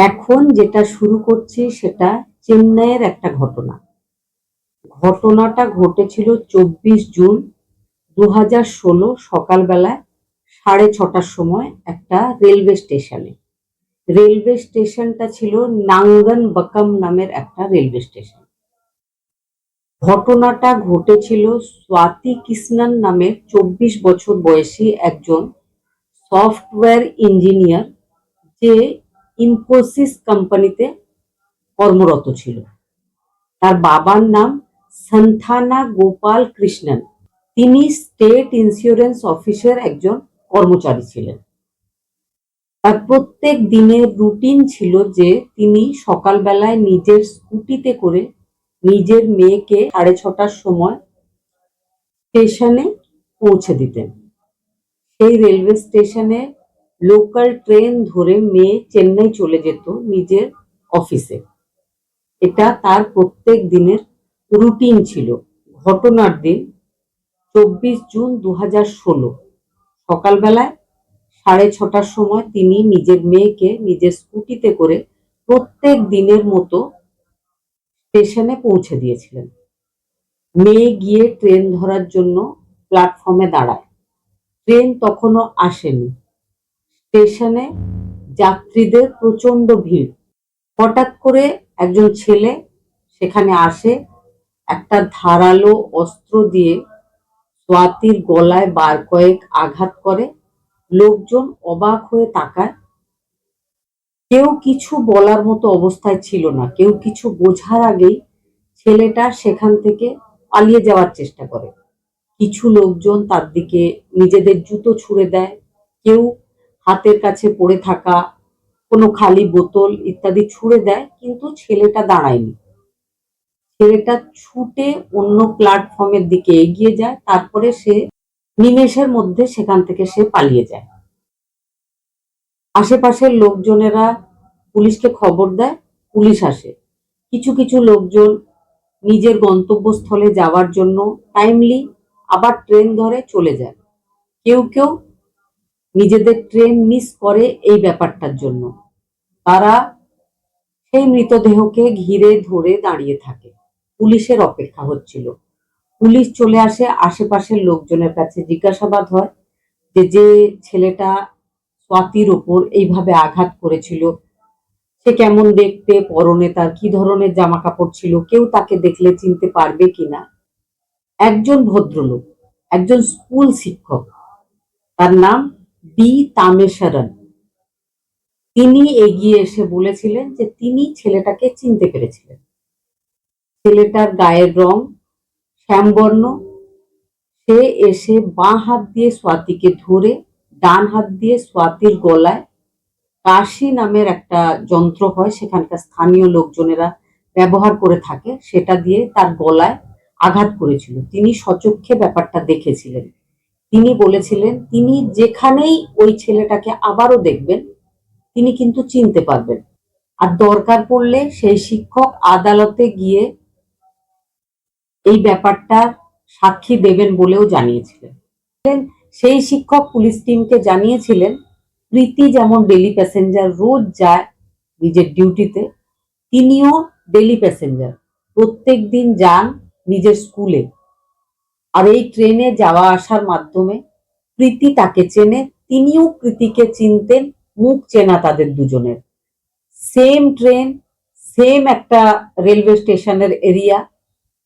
এখন যেটা শুরু করছি সেটা চেন্নাইয়ের একটা ঘটনা। ঘটনাটা ঘটেছিল চব্বিশ জুন দু হাজার ষোলো সকালবেলায় সাড়ে ছটার সময় একটা রেলওয়ে স্টেশনে। রেলওয়ে স্টেশনটা ছিল নাঙ্গন বকম নামের একটা রেলওয়ে স্টেশন। ঘটনাটা ঘটেছিল স্বাতি কৃষ্ণন নামের চব্বিশ বছর বয়সী একজন সফটওয়্যার ইঞ্জিনিয়ার যে ইনফোসিস কোম্পানিতে কর্মরত ছিল। তার বাবার নাম সন্থানা গোপাল কৃষ্ণন। তিনি স্টেট ইন্স্যুরেন্স অফিসের একজন কর্মচারী ছিলেন। তার প্রত্যেক দিনের রুটিন ছিল যে তিনি সকালবেলায় নিজের স্কুটিতে করে নিজের মেয়েকে সাড়ে ছটার সময় স্টেশনে পৌঁছে দিতেন। সেই রেলওয়ে স্টেশনে লোকাল ট্রেন ধরে মেয়ে চেন্নাই চলে যেত নিজের অফিসে এটা তার প্রত্যেক দিনের রুটিন ছিল। ঘটনার দিন চব্বিশ জুন দু হাজার ষোলো। সকালবেলায় সাড়ে ছটার সময় তিনি নিজের মেয়েকে নিজের স্কুটিতে করে প্রত্যেক দিনের মতো স্টেশনে পৌঁছে দিয়েছিলেন। মেয়ে গিয়ে ট্রেন ধরার জন্য প্ল্যাটফর্মে দাঁড়ায়। ট্রেন তখনও আসেনি। স্টেশনে যাত্রীদের প্রচণ্ড ভিড়। হঠাৎ করে একজন ছেলে সেখানে আসে, একটা ধারালো অস্ত্র দিয়ে সোয়াতির গলায় বার কয়েক আঘাত করে। লোকজন অবাক হয়ে তাকায়। কেউ কিছু বলার মতো অবস্থায় ছিল না। কেউ কিছু বোঝার আগেই ছেলেটা সেখান থেকে পালিয়ে যাওয়ার চেষ্টা করে। কিছু লোকজন তার দিকে নিজেদের জুতো ছুঁড়ে দেয়। কেউ হাতের কাছে পড়ে থাকা কোনো খালি বোতল ইত্যাদি ছুঁড়ে দেয়, কিন্তু ছেলেটা দাঁড়ায়নি। ছেলেটা ছুটে অন্য প্ল্যাটফর্মের দিকে এগিয়ে যায়, তারপরে সে নিমেষের মধ্যে সেখান থেকে সে পালিয়ে যায়। আশেপাশের লোকজনেরা পুলিশকে খবর দেয়, পুলিশ আসে। কিছু কিছু লোকজন নিজের গন্তব্যস্থলে যাওয়ার জন্য টাইমলি আবার ট্রেন ধরে চলে যায়। কেউ কেউ নিজেদের ট্রেন মিস করে এই ব্যাপারটার জন্য। তারা সেই মৃতদেহকে ঘিরে ধরে দাঁড়িয়ে থাকে। পুলিশের অপেক্ষা হচ্ছিল। পুলিশ চলে আসে, আশেপাশের লোকজনের কাছে জিজ্ঞাসাবাদ হয় যে যে ছেলেটা স্বাতির ওপর এইভাবে আঘাত করেছিল, সে কেমন দেখতে, পরনে তার কি ধরনের জামা কাপড় ছিল, কেউ তাকে দেখলে চিনতে পারবে কিনা? একজন ভদ্রলোক, একজন স্কুল শিক্ষক, তার নাম বি তামেশ্বরন তিনি এগিয়ে এসে বলেছিলেন যে তিনি ছেলেটাকে চিনতে পেরেছিলেন। ছেলেটার গায়ের রং শ্যামবর্ণ। সে এসে বাঁ হাত দিয়ে স্বাতিকে ধরে ডান হাত দিয়ে স্বাতির গলায় কাশি নামের একটা যন্ত্র হয়, সেখানকার স্থানীয় লোকজনেরা ব্যবহার করে থাকে। সেটা দিয়ে তার গলায় আঘাত করেছিল। তিনি সচক্ষে ব্যাপারটা দেখেছিলেন। তিনি বলেছিলেন, তিনি যেখানেই ওই ছেলেটাকে আবারও দেখবেন, তিনি কিন্তু চিনতে পারবেন। আর দরকার পড়লে সেই শিক্ষক আদালতে গিয়ে এই ব্যাপারটা সাক্ষী দেবেন বলেও জানিয়েছিলেন। সেই শিক্ষক পুলিশ টিমকে জানিয়েছিলেন, প্রীতি যেমন ডেলি প্যাসেঞ্জার রোজ যায় নিজের ডিউটিতে, তিনিও ডেলি প্যাসেঞ্জার। প্রত্যেক দিন যান নিজের স্কুলে। আর এই ট্রেনে যাওয়া আসার মাধ্যমে প্রীতি তাকে চেনে, তিনিও প্রীতিকে চিনতেন, মুখ চেনা তাদের দুজনের। সেম ট্রেন সেম একটা রেলওয়ে স্টেশনের এরিয়া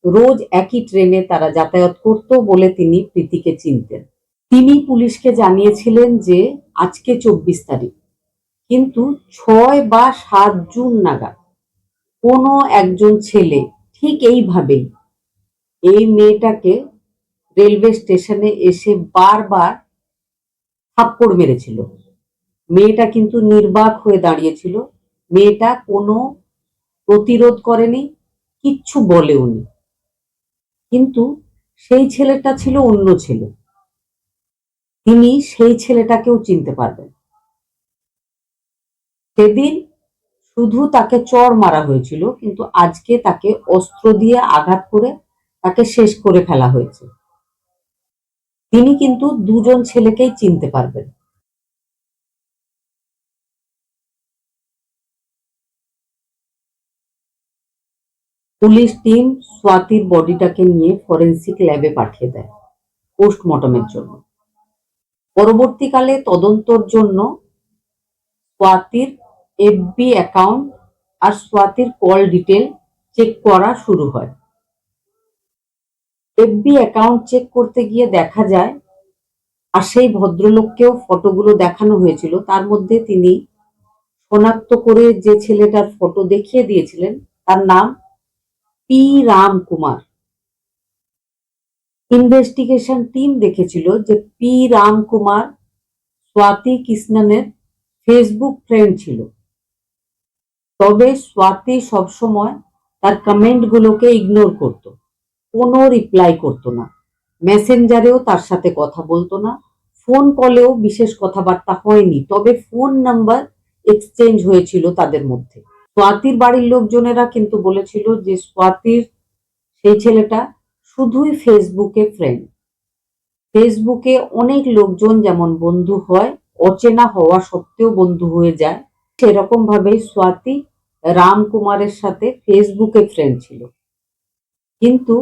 রোজ একই ট্রেনে তারা যাতায়াত করত বলে তিনি প্রীতিকে চিনতেন। তিনি পুলিশকে জানিয়েছিলেন যে আজকে চব্বিশ তারিখ, কিন্তু ছয় বা সাত জুন নাগাদ কোনো একজন ছেলে ঠিক এইভাবেই এই মেয়েটাকে রেলওয়ে স্টেশনে এসে বারবার থাপ্পড় মেরেছিল। মেয়েটা কিন্তু নির্বাক হয়ে দাঁড়িয়েছিল। মেয়েটা কোনো প্রতিরোধ করেনি, কিচ্ছু বলেওনি। কিন্তু সেই ছেলেটা ছিল অন্য ছেলে। তিনি সেই ছেলেটাকেও চিনতে পারবেন। সেদিন শুধু তাকে চর মারা হয়েছিল, কিন্তু আজকে তাকে অস্ত্র দিয়ে আঘাত করে তাকে শেষ করে ফেলা হয়েছে। তিনি কিন্তু দুজন ছেলেকেই চিনতে পারবেন। পুলিশ টিম সোয়াতির বডিটাকে নিয়ে ফরেন্সিক ল্যাবে পাঠিয়ে দেয় পোস্টমর্টমের জন্য। পরবর্তীকালে তদন্তর জন্য সোয়াতির এফবি অ্যাকাউন্ট আর সোয়াতির কল ডিটেল চেক করা শুরু হয়। এফবি অ্যাকাউন্ট চেক করতে গিয়ে দেখা যায়, আর সেই ভদ্রলোককেও ফটোগুলো দেখানো হয়েছিল। তার মধ্যে তিনি শনাক্ত করে যে ছেলেটার ফটো দেখিয়ে দিয়েছিলেন, তার নাম P Ram Kumar investigation team দেখেছিল যে পি রাম কুমার স্বাতি কৃষ্ণনের ফেসবুক ফ্রেন্ড ছিল। তবে স্বাতি সবসময় তার কমেন্টগুলোকে ইগনোর করত। কোনো রিপ্লাই করতো না। মেসেঞ্জারেও তার সাথে কথা বলতো না। ফোন কলেও বিশেষ কথাবার্তা হয়নি। তবে ফোন নাম্বার এক্সচেঞ্জ হয়েছিল তাদের মধ্যে। স্বাতির বাড়ির লোকজনেরা কিন্তু বলেছিল যে স্বাতির, সেই ছেলেটা শুধুই ফেসবুকে ফ্রেন্ড ফেসবুকে অনেক লোকজন যেমন বন্ধু হয়, অচেনা হওয়া সত্ত্বেও বন্ধু হয়ে যায়। সেরকম ভাবে স্বাতি রাম কুমারের সাথে ফেসবুকে ফ্রেন্ড ছিল। কিন্তু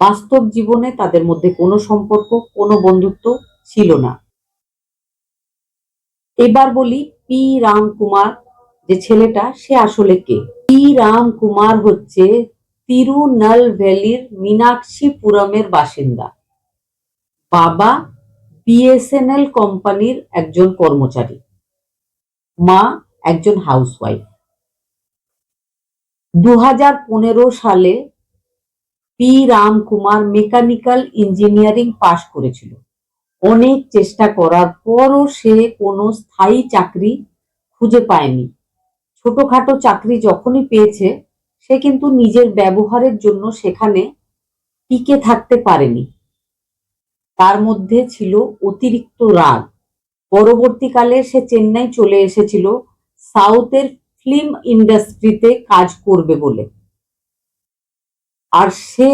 বাস্তব জীবনে তাদের মধ্যে কোনো সম্পর্ক, কোনো বন্ধুত্ব ছিল না। এবার বলি পি রাম কুমার যে ছেলেটা, সে আসলে কে? পি রাম কুমার হচ্ছে তিরুনালভেলির মীনাক্ষীপুরমের বাসিন্দা। বাবা বিএসএনএল কোম্পানির একজন কর্মচারী। মা একজন হাউসওয়াইফ। দু হাজার পনেরো সালে P Ram Kumar mechanical engineering pass করেছিল। অনেক চেষ্টা করার পরও সে কোনো স্থায়ী চাকরি খুঁজে পায়নি। ছোটখাটো চাকরি যখনই পেয়েছে, সে কিন্তু নিজের ব্যবহারের জন্য সেখানে টিকে থাকতে পারেনি। তার মধ্যে ছিল অতিরিক্ত রাগ। পরবর্তীকালে সে চেন্নাই চলে এসেছিল সাউথের ফিল্ম ইন্ডাস্ট্রিতে কাজ করবে বলে। আর সে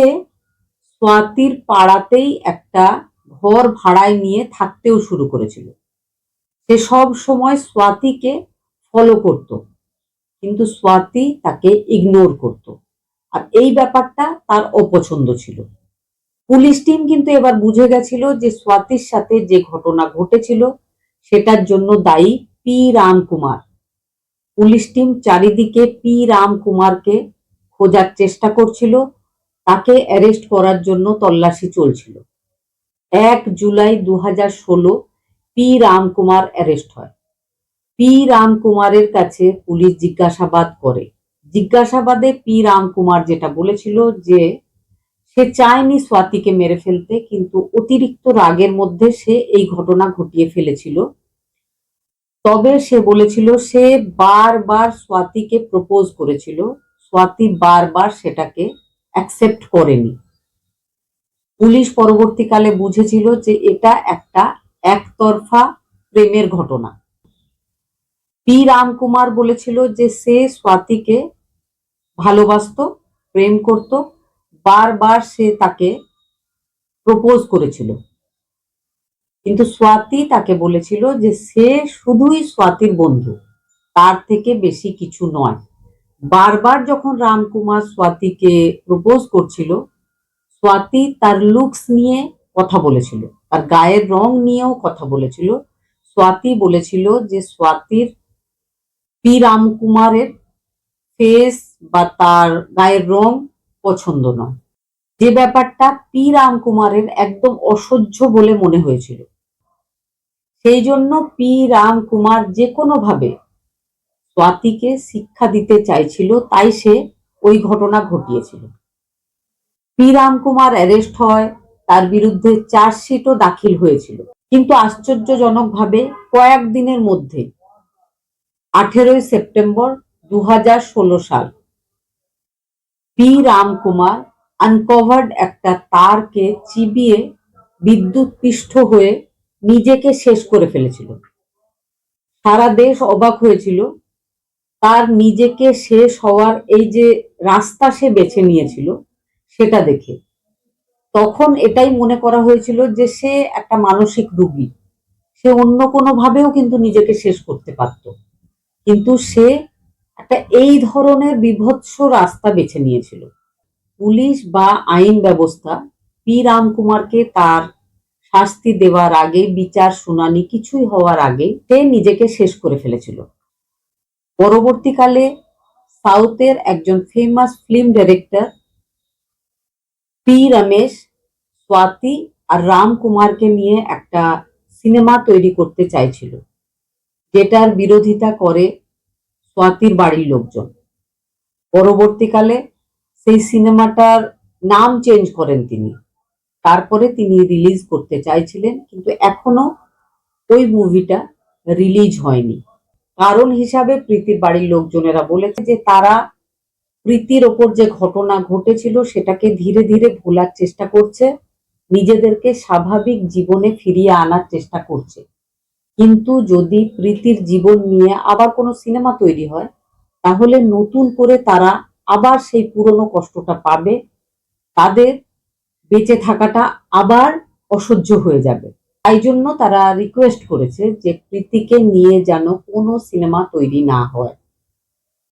স্বাতির পাড়াতেই একটা ঘর ভাড়ায় নিয়ে থাকতেও শুরু করেছিল। সে সব সময় স্বাতিকে ফলো করত, কিন্তু স্বাতি তাকে ইগনোর করত। আর এই ব্যাপারটা তার অপছন্দ ছিল। পুলিশ টিম কিন্তু এবার বুঝে গেছিল যে স্বাতির সাথে যে ঘটনা ঘটেছিল, সেটার জন্য দায়ী পি রামকুমার। পুলিশ টিম চারিদিকে পি রামকুমারকে খোঁজার চেষ্টা করছিল তাকে অ্যারেস্ট করার জন্য তল্লাশি চলছিল। এক জুলাই দু হাজার ষোলো পি রামকুমার অ্যারেস্ট হয়। পি রামকুমারের কাছে পুলিশ জিজ্ঞাসাবাদ করে। জিজ্ঞাসাবাদে পি রামকুমার যেটা বলেছিল যে, সে চায়নি স্বাতিকে মেরে ফেলতে, কিন্তু অতিরিক্ত রাগের মধ্যে সে এই ঘটনা ঘটিয়ে ফেলেছিল। তবে সে বলেছিল, সে বারবার স্বাতিকে প্রপোজ করেছিল। স্বাতি বারবার সেটাকে অ্যাকসেপ্ট করেনি। পুলিশ পরবর্তীকালে বুঝেছিল যে এটা একটা একতরফা প্রেমের ঘটনা। পি. রামকুমার বলেছিল যে সে স্বাতিকে ভালোবাসত, প্রেম করত, বারবার সে তাকে প্রপোজ করেছিল। কিন্তু স্বাতি তাকে বলেছিল যে সে শুধুই স্বাতির বন্ধু, তার থেকে বেশি কিছু নয়। বারবার যখন রামকুমার স্বাতিকে প্রপোজ করছিল, স্বাতি তার লুকস নিয়ে কথা বলেছিল, তার গায়ের রং নিয়েও কথা বলেছিল। স্বাতি বলেছিল যে স্বাতির পি রামকুমারের ফেস বা তার গায়ের রং পছন্দ নয়। যে ব্যাপারটা পি রামকুমারের একদম অসহ্য বলে মনে হয়েছিল। সেই জন্য পি রামকুমার যে কোনো ভাবে স্বাতিকে শিক্ষা দিতে চাইছিল, তাই সে ওই ঘটনা ঘটিয়েছিল। পি রামকুমার অ্যারেস্ট হয়, তার বিরুদ্ধে চার্জশিটও দাখিল হয়েছিল। কিন্তু আশ্চর্যজনকভাবে কয়েকদিনের মধ্যে, আঠেরোই সেপ্টেম্বর দু হাজার ষোলো সাল পি রামকুমার আনকভার্ড একটা তারকে চিবিয়ে বিদ্যুৎ পৃষ্ঠ হয়ে নিজেকে শেষ করে ফেলেছিল। সারা দেশ অবাক হয়েছিল তার নিজেকে শেষ হওয়ার এই যে রাস্তা সে বেছে নিয়েছিল, সেটা দেখে। তখন এটাই মনে করা হয়েছিল যে সে একটা মানসিক রুগী। সে অন্য কোনো ভাবেও কিন্তু নিজেকে শেষ করতে পারত। কিন্তু সে একটা এই ধরনের বিভৎস রাস্তা বেছে নিয়েছিল। পুলিশ বা আইন ব্যবস্থা পি রামকুমারকে তার শাস্তি দেওয়ার আগে, বিচার শুনানি কিছুই হওয়ার আগে সে নিজেকে শেষ করে ফেলেছিল। পরবর্তীকালে সাউথের একজন famous film director P Ramesh, Swati আর রামকুমারকে নিয়ে একটা সিনেমা তৈরি করতে চাইছিল, যেটার বিরোধিতা করে স্বাতির বাড়ির লোকজন। পরবর্তীকালে সেই সিনেমাটার নাম চেঞ্জ করেন তিনি। তারপরে তিনি রিলিজ করতে চাইছিলেন, কিন্তু এখনও ওই মুভিটা রিলিজ হয়নি। কারণ হিসাবে প্রীতির বাড়ির লোকজনেরা বলেছে যে তারা প্রীতির ওপর যে ঘটনা ঘটেছিল সেটাকে ধীরে ধীরে ভোলার চেষ্টা করছে, নিজেদেরকে স্বাভাবিক জীবনে ফিরিয়ে আনার চেষ্টা করছে। কিন্তু যদি প্রীতির জীবন নিয়ে আবার কোনো সিনেমা তৈরি হয়, তাহলে নতুন করে তারা আবার সেই পুরনো কষ্টটা পাবে, তাদের বেঁচে থাকাটা আবার অসহ্য হয়ে যাবে। তাই জন্য তারা রিকোয়েস্ট করেছে যে প্রীতিকে নিয়ে যেন কোনো সিনেমা তৈরি না হয়।